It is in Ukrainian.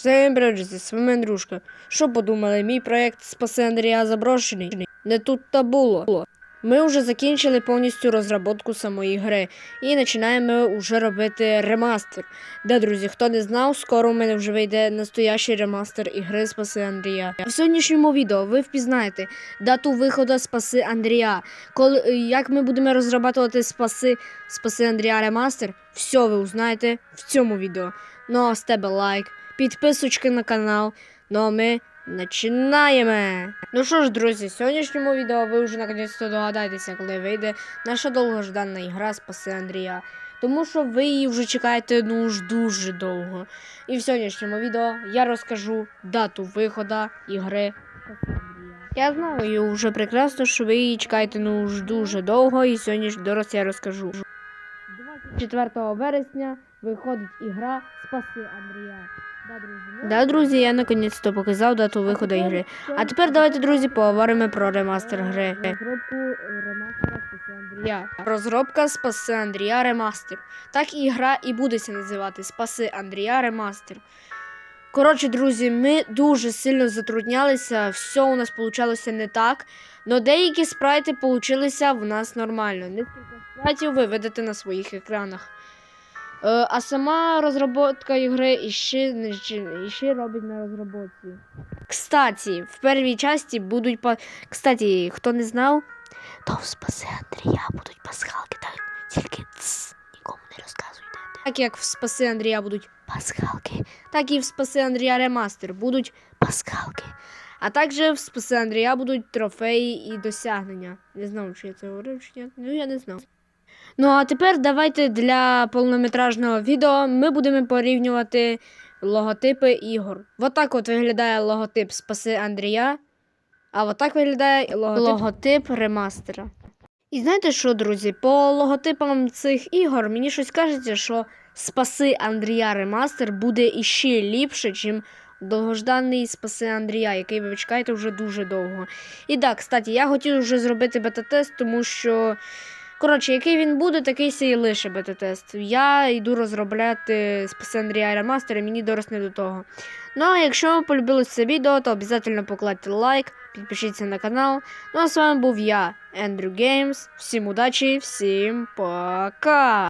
Всім привіт, с вами Андрюшка. Що подумали, мій проєкт Спаси Андрія заброшений? Не тут та було. Ми вже закінчили повністю розробку самої гри і починаємо вже робити ремастер. Де, друзі, хто не знав, скоро у мене вже вийде настоящий ремастер ігри Спаси Андрія. В сьогоднішньому відео ви впізнаєте дату виходу Спаси Андрія. Коли як ми будемо розробляти Спаси Спаси Андрія ремастер, все ви узнаєте в цьому відео. Ну а з тебе лайк, підписочки на канал. Ну а ми починаємо. Ну що ж, друзі, в сьогоднішньому відео ви вже наконець-то догадаєтеся, коли вийде наша довгождана ігра Спаси Андрія. Тому що ви її вже чекаєте ну ж дуже довго. І в сьогоднішньому відео я розкажу дату виходу ігри. Я знаю вже прекрасно, що ви її чекаєте ну ж дуже довго, і сьогодні дорос я розкажу. 24 вересня виходить ігра Спаси Андрія. Да, друзі, я наконець-то показав дату виходу ігри. А тепер давайте, друзі, поговоримо про ремастер гри. Розробку ремастера Спаси Андрія. Розробка Спаси Андрія ремастер. Так і гра і будеться називати Спаси Андрія ремастер. Коротше, друзі, ми дуже сильно затруднялися, все у нас вийшло не так. Но деякі спрайти получилися в нас нормально. Нескільки спрайтів ви видите на своїх екранах. Е, а сама розробка ігри іще, іще робить на розробці. Кстати, в першій часті будуть па... Кстати, хто не знав, то в Спаси Андрія будуть пасхалки, так тільки цс, нікому не розказуйте. Так як в Спаси Андрія будуть пасхалки, так і в Спаси Андрія ремастер будуть пасхалки. А також в Спаси Андрія будуть трофеї і досягнення. Не знаю, чи я це говорив, чи ні. Ну я не знав. Ну а тепер давайте для повнометражного відео ми будемо порівнювати логотипи ігор. Отак от виглядає логотип Спаси Андрія, а отак виглядає логотип, логотип ремастера. І знаєте що, друзі, по логотипам цих ігор мені щось кажеться, що Спаси Андрія ремастер буде іще ліпше, чим довгожданий Спаси Андрія, який ви чекаєте вже дуже довго. І так, кстати, я хотів вже зробити бета-тест, тому що. Коротше, який він буде, такий сей лише бета-тест. Я йду розробляти Спаси Андрія ремастер, і мені дорос не до того. Ну а якщо вам полюбилось це відео, то обов'язково покладьте лайк, підпишіться на канал. Ну а з вами був я, Ендрю Геймс. Всім удачі, всім пока!